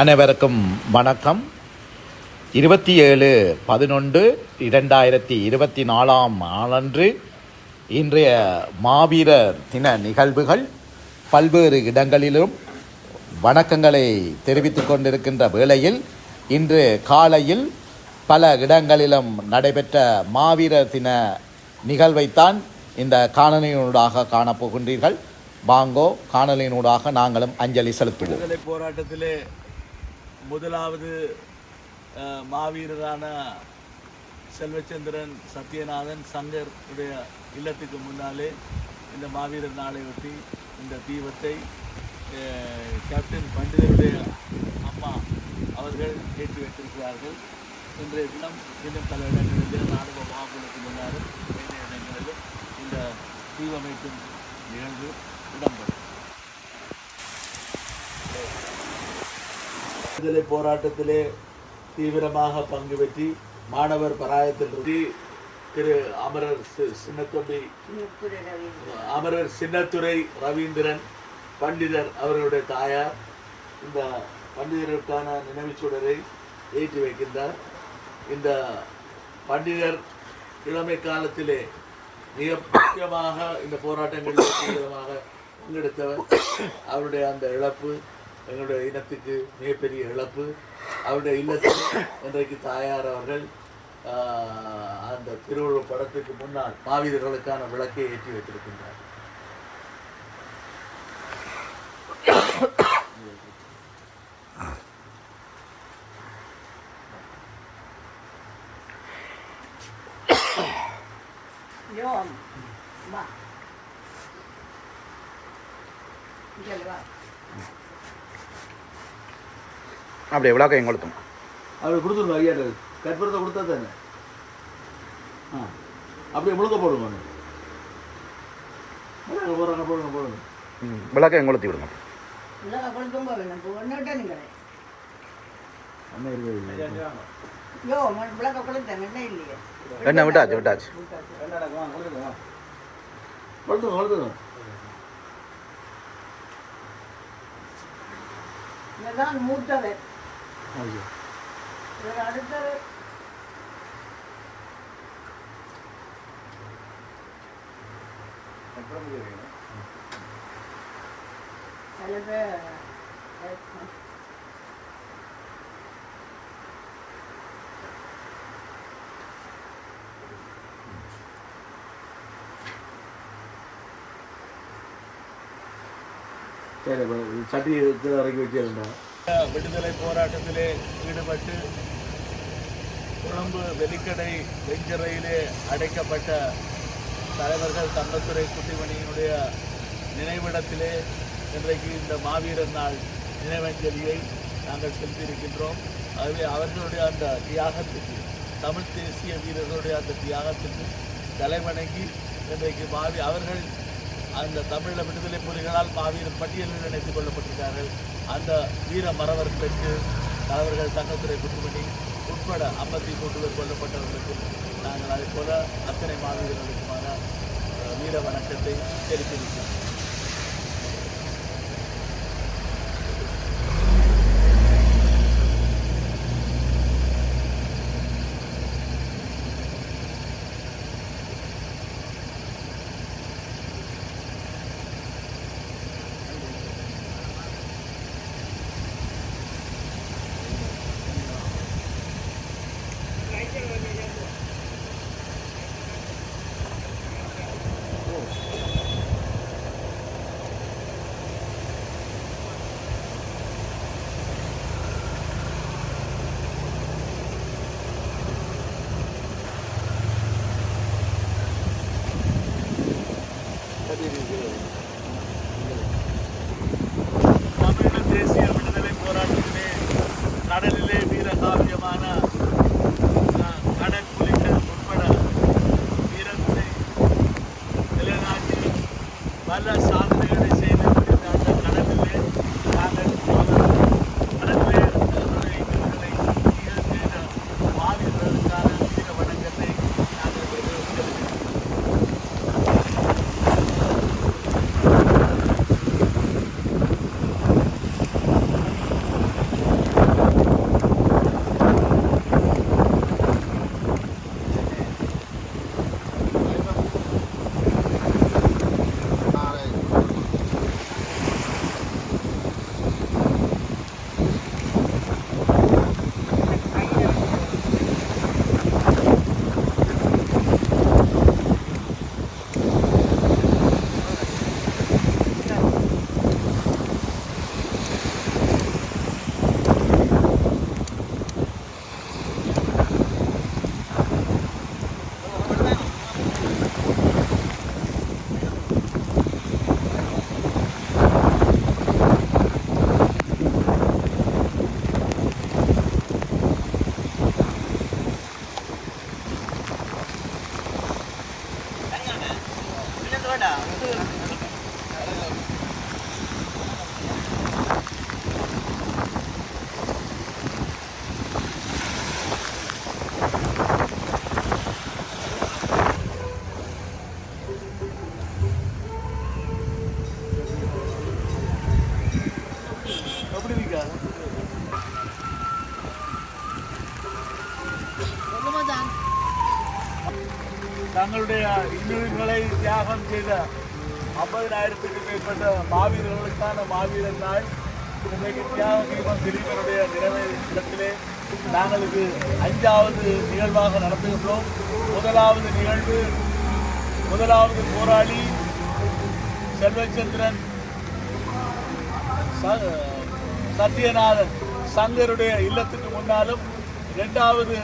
அனைவருக்கும் வணக்கம். இருபத்தி ஏழு பதினொன்று இரண்டாயிரத்தி இருபத்தி நாலாம் ஆளன்று இன்றைய மாவீரர் தின நிகழ்வுகள் பல்வேறு இடங்களிலும் வணக்கங்களை தெரிவித்து கொண்டிருக்கின்ற வேளையில் இன்று காலையில் பல இடங்களிலும் நடைபெற்ற மாவீரர் தின நிகழ்வைத்தான் இந்த காணொலியினூடாக காணப்போகின்றீர்கள். வாங்கோ காணொலியினூடாக நாங்களும் அஞ்சலி செலுத்துவோம். போராட்டத்திலே முதலாவது மாவீரரான செல்வச்சந்திரன் சத்யநாதன் சங்கர் உடைய இல்லத்துக்கு முன்னாலே இந்த மாவீரர் நாளை ஒட்டி இந்த தீபத்தை கேப்டன் பண்டிதருடைய அம்மா அவர்கள் ஏற்றி வைத்திருக்கிறார்கள். இன்றைய தினம் இன்னும் பல இடங்களிலே ராணுவ மாகுலத்து முன்னாலும் வேறு இடங்களிலும் இந்த தீபமைக்கும் நிகழ்வு இடம்பெறும். விடுதலை போராட்டத்திலே தீவிரமாக பங்கு பெற்றி மாணவர் பராயத்தில் திரு அமரர் சி- சின்னத்தம்பி அமரர் சின்னத்துறை ரவீந்திரன் பண்டிதர் அவர்களுடைய தாயார் இந்த பண்டிதருக்கான நினைவுச்சுடரை ஏற்றி வைக்கின்றார். இந்த பண்டிதர் இளமை காலத்திலே மிக முக்கியமாக இந்த போராட்டங்களில் தீவிரமாக பங்கெடுத்தவர். அவருடைய அந்த இழப்பு எங்களுடைய இனத்துக்கு மிகப்பெரிய இழப்பு. அவருடைய இல்லத்தில் இன்றைக்கு தாயார் அவர்கள் அந்த திருவுருவ படத்துக்கு முன்னால் மாவீரர்களுக்கான விளக்கை ஏற்றி வைத்திருக்கின்றார் அப்படி விழாக்க எங்களுக்கும் அவர் கொடுத்துருங்க ஐயா கற்பூரத்தை கொடுத்தா தானே? ஆ. அப்படியே முழுக்க போடுங்க போடுங்க போடுங்க போடுங்க போடுங்க. விழாக்க எங்களுத்தி விடுங்க. விளக்க என்ன? விட்டாச்சு? விட்டாச்சு வளர்த்துங்க இதுதான் மூத்தவர் അയ്യോ. ചട്ടി ഇറക്കി വെച്ചിട്ടുണ്ടോ? விடுதலை போராட்டத்திலே ஈடுபட்டு கொழும்பு வெலிக்கடை வெஞ்சரையிலே அடைக்கப்பட்ட தலைவர்கள் தங்கத்துறை குட்டிமணியினுடைய நினைவிடத்திலே இன்றைக்கு இந்த மாவீரர் நாள் நினைவஞ்சலியை நாங்கள் செலுத்தியிருக்கின்றோம். ஆகவே அவர்களுடைய அந்த தியாகத்துக்கு தமிழ் தேசிய வீரர்களுடைய அந்த தியாகத்துக்கு தலைவணங்கி இன்றைக்கு மாவி அவர்கள் அந்த தமிழ விடுதலை புலிகளால் மாவீரர் பட்டியலில் இணைத்துக் கொள்ளப்பட்டிருக்கிறார்கள். அந்த வீர மறவர்களுக்கு தலைவர்கள் தங்கத்துறை குட்டுமணி உட்பட ஐம்பத்தி மூன்று பேர் கொல்லப்பட்டவர்களுக்கும் நாங்கள் அதே போல அத்தனை மாவீரர்களுக்குமான வீர வணக்கத்தை தெரிவித்திருக்கிறோம் தங்களுடைய இன்னுயிர்களை தியாகம் செய்த ஐம்பதினாயிரத்துக்கு மேற்பட்ட மாவீரர்களுக்கான மாவீரர் நாள் இன்றைக்கு தியாக தீபம் திலீபனுடைய நினைவு இடத்திலே நாங்கள் இது அஞ்சாவது நிகழ்வாக நடத்துகின்றோம். முதலாவது நிகழ்வு முதலாவது போராளி செல்வச்சந்திரன் ச- சத்யநாதன் சங்கருடைய இல்லத்துக்கு முன்னாலும் இரண்டாவது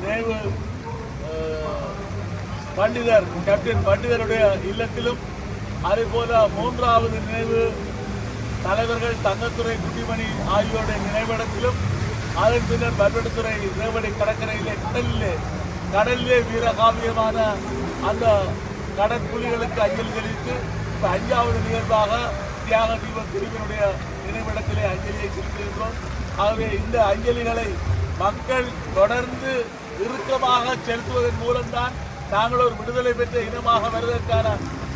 நினைவு பண்டிதர் கேப்டன் பண்டிதருடைய இல்லத்திலும் அதே போல மூன்றாவது நினைவு தலைவர்கள் தங்கத்துறை குட்டிமணி ஆகியோருடைய நினைவிடத்திலும் அதன் பின்னர் பல்வெடுத்துறை ரேவடி கடற்கரையிலே கடலிலே கடலிலே வீரகாவியமான அந்த கடற்புலிகளுக்கு அஞ்சலி செலுத்தி இப்போ அஞ்சாவது நிகழ்வாக தியாக தீப பிரிவினுடைய நினைவிடத்திலே அஞ்சலியை செலுத்துகின்றோம் ஆகவே இந்த அஞ்சலிகளை மக்கள் தொடர்ந்து இறுக்கமாக செலுத்துவதன் மூலம்தான் நாங்கள் ஒரு விடுதலை பெற்ற இனமாக வருவதற்கான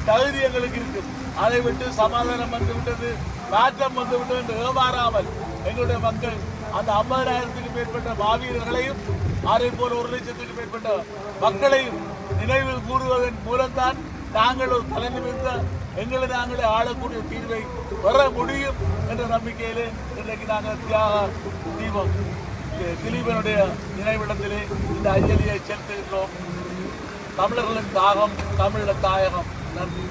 தகுதி எங்களுக்கு இருக்கு. அதை விட்டு சமாதானம் வந்துவிட்டது மாற்றம் வந்துவிட்டது என்று ஏமாறாமல் எங்களுடைய மக்கள் அந்த ஐம்பதாயிரத்துக்கு மேற்பட்ட மாவீரர்களையும் அதே போல் ஒரு லட்சத்துக்கு மேற்பட்ட மக்களையும் நினைவில் கூறுவதன் மூலம்தான் நாங்கள் ஒரு தலைநிமிர்ந்த எங்களை நாங்களே ஆளக்கூடிய தீர்வை பெற முடியும் என்ற நம்பிக்கையிலே இன்றைக்கு நாங்கள் தியாக தீபம் திலீபனுடைய நினைவிடத்திலே இந்த அஞ்சலியை செலுத்துகின்றோம். தமிழர்களின் தாகம் தமிழ தாயகம். நன்றி.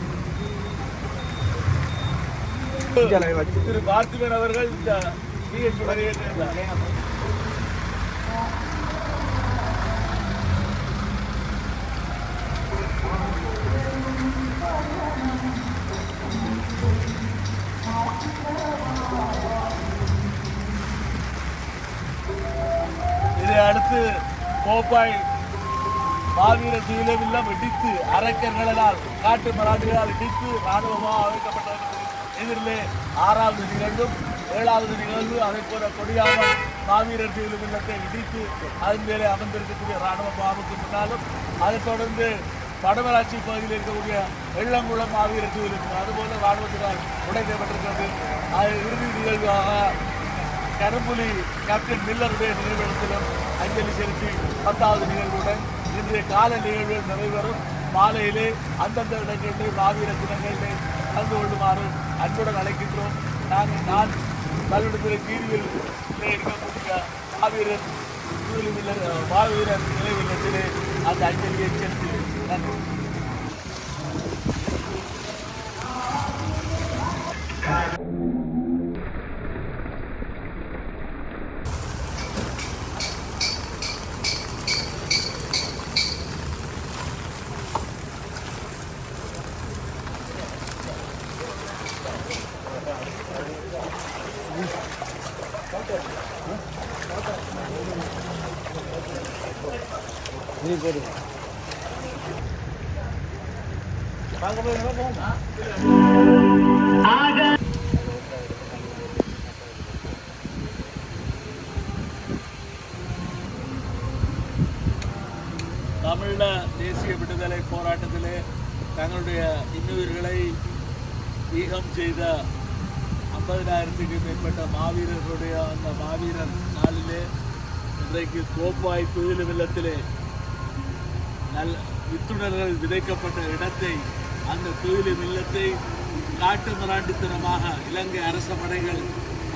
திரு பார்த்திபன் அவர்கள் இந்த பிஹெச் உரையேற்றிருந்தார் இதை அடுத்து கோப்பாய் மாவீர தீவிரமெல்லாம் இடித்து அரக்கர்களால் காட்டு மராட்டிகளால் இடித்து ராணுவமாக அமைக்கப்பட்டவர்களுக்கு எதிரிலே ஆறாவது நிகழ்வும் ஏழாவது நிகழ்வு அதை போல கொடியாக மாவீரர் தீவிரமில்லத்தை இடித்து அதன் மேலே அமர்ந்திருக்கக்கூடிய ராணுவ முகாமுக்கு முன்னாலும் அதைத் தொடர்ந்து வடமராட்சி பகுதியில் இருக்கக்கூடிய வெள்ளங்குளம் மாவீரர் தீவிரம் அதுபோல ராணுவத்தினால் உடைக்கப்பட்டிருக்கிறது அது இறுதி நிகழ்வாக கரும்புலி கேப்டன் மில்லருடைய நினைவிடத்திலும் அஞ்சலி செலுத்தி பத்தாவது நிகழ்வுடன் இன்றைய கால நிகழ்வுகள் நிறைவேறும். மாலையிலே அந்தந்த இடங்களிலே மாவீர தினங்களிலே கலந்து கொள்ளுமாறு அன்புடன் அழைக்கின்றோம். நாங்கள் நான் பல்விடத்துறை தீர்வில் இருக்கக்கூடிய மாவீரர் சூரிய மில்லர் மாவீரர் நினைவில்லத்திலே அந்த அஞ்சலியை செலுத்தி நன்றி. தமிழ தேசிய விடுதலை போராட்டத்திலே தங்களுடைய இன்னுயிர்களை ஈகம் செய்த ஐம்பதினாயிரத்துக்கு மேற்பட்ட மாவீரர்களுடைய அந்த மாவீரர் நாளிலே இன்றைக்கு கோப்பாய் துயில் வெள்ளத்திலே நல் வித்துணர்கள் விதைக்கப்பட்ட இடத்தை அந்த கோயிலின் இல்லத்தை காட்டு மிராண்டித்தனமாக இலங்கை அரச படைகள்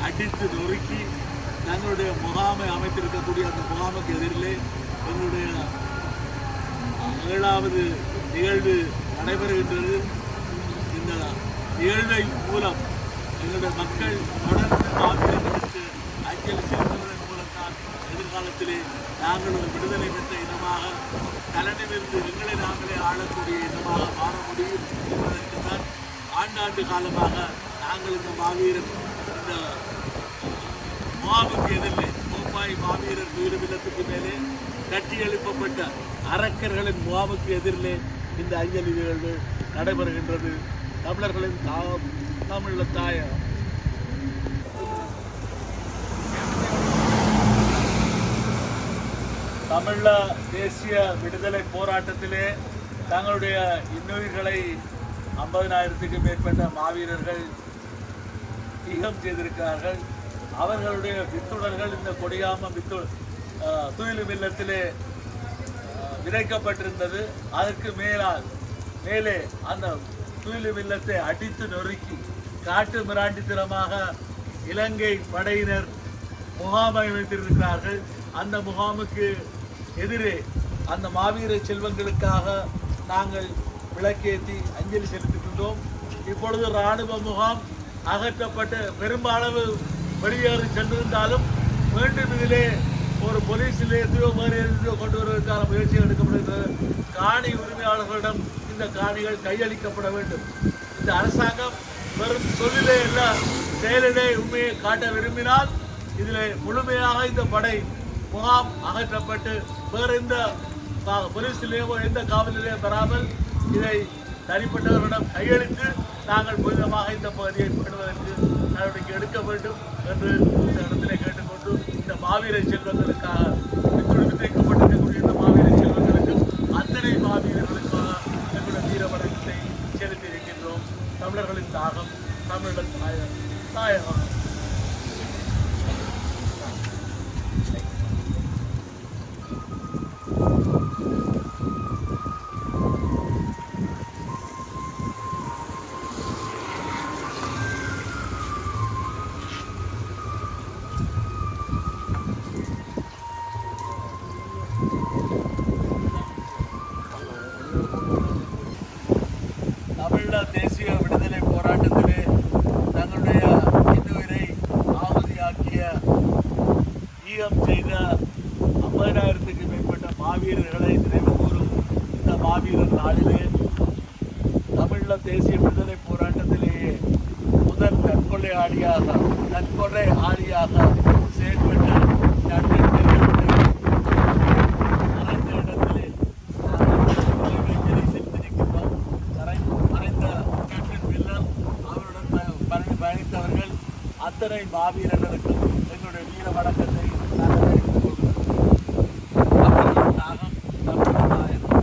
அடித்து நொறுக்கி தங்களுடைய முகாமை அமைத்திருக்கக்கூடிய அந்த முகாமுக்கு எதிரிலே எங்களுடைய ஏழாவது நிகழ்வு நடைபெறுகின்றது. இந்த நிகழ்வை மூலம் எங்களுடைய மக்கள் தொடர்ந்து மாவீரர்களுக்கு அஞ்சலி செலுத்துவதன் மூலம்தான் எதிர்காலத்திலே நாங்கள் ஒரு விடுதலை பெற்ற இனமாக தலைநிமிர்ந்து எங்களை நாங்களே ஆளக்கூடிய இனமாக மாற முடியும் என்பதற்கு தான் ஆண்டாண்டு காலமாக நாங்கள் இந்த மாவீரர் இந்த மாவுக்கு எதிரிலே கோப்பாய் மாவீரர் வீரவில்லத்துக்கு மேலே கட்டி எழுப்பப்பட்ட அரக்கர்களின் முகாமுக்கு எதிரிலே இந்த அஞ்சலி நிகழ்வு நடைபெறுகின்றது. தமிழர்களின் தாம் தமிழ தாயம் தமிழ தேசிய விடுதலை போராட்டத்திலே தங்களுடைய இன்னுயிர்களை ஐம்பதினாயிரத்துக்கும் மேற்பட்ட மாவீரர்கள் ஈகம் செய்திருக்கிறார்கள். அவர்களுடைய வித்துடர்கள் இந்த கொடியாம வித்து துயிலும் இல்லத்திலே விதைக்கப்பட்டிருந்தது. அதற்கு மேலால் மேலே அந்த துயிலும் இல்லத்தை அடித்து நொறுக்கி காட்டு மிராண்டித்தனமாக இலங்கை படையினர் முகாமை வைத்திருக்கிறார்கள் அந்த முகாமுக்கு எதிரே அந்த மாவீர செல்வங்களுக்காக நாங்கள் விளக்கேற்றி அஞ்சலி செலுத்துகின்றோம். இப்பொழுது இராணுவ முகாம் அகற்றப்பட்டு பெரும்பாலவு வெளியேறி சென்றிருந்தாலும் மீண்டும் இதிலே ஒரு போலீஸ் நிலையத்தையோ வேறு எதையோ கொண்டு வருவதற்கான முயற்சிகள் எடுக்கப்படுகிறது. காணி உரிமையாளர்களிடம் இந்த காணிகள் கையளிக்கப்பட வேண்டும். இந்த அரசாங்கம் வெறும் சொல்லிலே இல்ல செயலிலே உண்மையை காட்ட விரும்பினால் இதில் முழுமையாக இந்த படை முகாம் அகற்றப்பட்டு வேறு எந்த கா- போலீஸ் நிலையமோ எந்த காவல் நிலையம் பெறாமல் இதை தனிப்பட்டவர்களிடம் கையளித்து நாங்கள் புதிதமாக இந்த பகுதியை பேணுவதற்கு நடவடிக்கை எடுக்க வேண்டும் என்று இந்த இடத்திலே கேட்டுக்கொண்டு இந்த மாவீர செல்வங்களுக்காக விதைக்கப்பட்டிருக்கக்கூடிய இந்த மாவீர செல்வங்களுக்கு அத்தனை மாவீரர்களுக்காக எங்களுடைய வீரவணத்தை வணக்கத்தை செலுத்தி இருக்கின்றோம் தமிழர்களின் தாகம் தமிழர் தாயகம் தாயகம். மாவீரர்களை நினைவு கூறும் இந்த மாவீரர் நாளிலே தமிழ தேசிய விடுதலை போராட்டத்திலேயே முதல் தற்கொலை ஆடியாக தற்கொலை ஆடியாக செயல்பட்ட டாக்டர் பெரியவர்கள் மறைந்த இடத்திலே நினைவஞ்சலி செலுத்தியிருக்கின்றோம். மறை- மறைந்த கேப்டன் வில்லன் அவருடன் ப- பயணி- பயணித்தவர்கள் அத்தனை மாவீரர்களுக்கும் எங்களுடைய வீர வணக்கத்தை நாங்கள் தெரிவித்துக் கொள்கிறோம். தமிழர் தாகம், தமிழர் தாயகம்.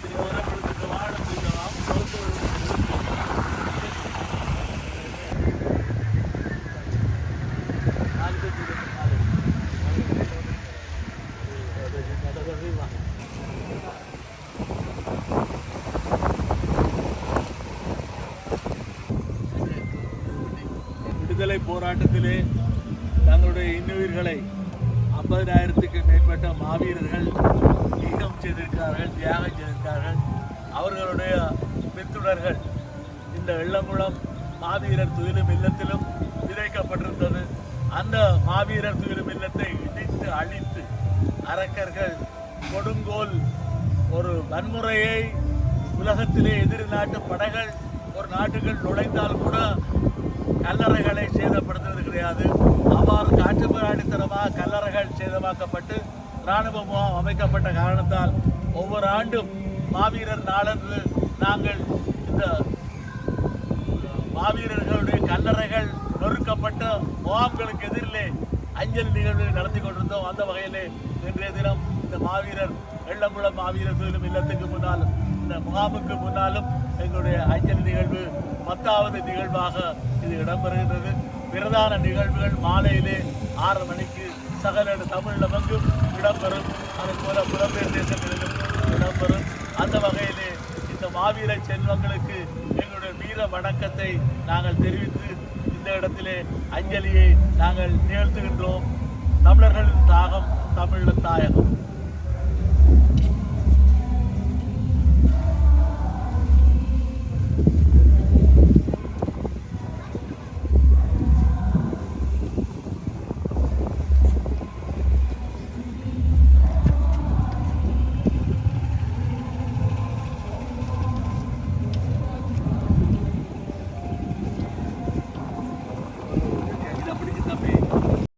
திருவனந்தபுரத்துக்கு வாழ போய்க்கலாம். நான்கு நாலு. விடுதலை போராட்டத்திலே தங்களுடைய இன்னுயிர்களை ஐம்பதாயிரத்துக்கு மேற்பட்ட மாவீரர்கள் ஈகம் செய்திருக்கிறார்கள் தியாகம் செய்திருக்கிறார்கள். அவர்களுடைய பித்துடர்கள் இந்த வெள்ளங்குளம் மாவீரர் துயிலும் இல்லத்திலும் விதைக்கப்பட்டிருந்தது அந்த மாவீரர் துயிலும் இல்லத்தை இடித்து அழித்து அரக்கர்கள் கொடுங்கோல் ஒரு வன்முறையை உலகத்திலே எதிர் நாட்டு படைகள் ஒரு நாட்டுகள் நுழைந்தால் கூட கல்லறைகளை சேதப்படுத்துவது கிடையாது. அவ்வாறு காட்டுமிராண்டித்தனமாக கல்லறைகள் சேதமாக்கப்பட்டு இராணுவ முகாம் அமைக்கப்பட்ட காரணத்தால் ஒவ்வொரு ஆண்டும் மாவீரர் நாளன்று நாங்கள் இந்த மாவீரர்களுடைய கல்லறைகள் நொறுக்கப்பட்ட முகாம்களுக்கு எதிரிலே அஞ்சல் நிகழ்வு நடத்தி கொண்டிருந்தோம். அந்த வகையிலே இன்றைய தினம் இந்த மாவீரர் வெள்ளங்குளம் மாவீரர் துயிலும் இல்லத்துக்கு முன்னாலும் இந்த முகாமுக்கு முன்னாலும் எங்களுடைய அஞ்சல் நிகழ்வு பத்தாவது நிகழ்வாக இது இடம்பெறுகின்றது பிரதான நிகழ்வுகள் மாலையிலே ஆறு மணிக்கு சகல தமிழகமெங்கும் இடம்பெறும். அதுபோல புலம்பெயர் தேசங்களிலும் இடம்பெறும். அந்த வகையிலே இந்த மாவீர செல்வங்களுக்கு எங்களுடைய வீர வணக்கத்தை நாங்கள் தெரிவித்து இந்த இடத்திலே அஞ்சலியை நாங்கள் நிகழ்த்துகின்றோம். தமிழர்களின் தாகம் தமிழ தாயகம்.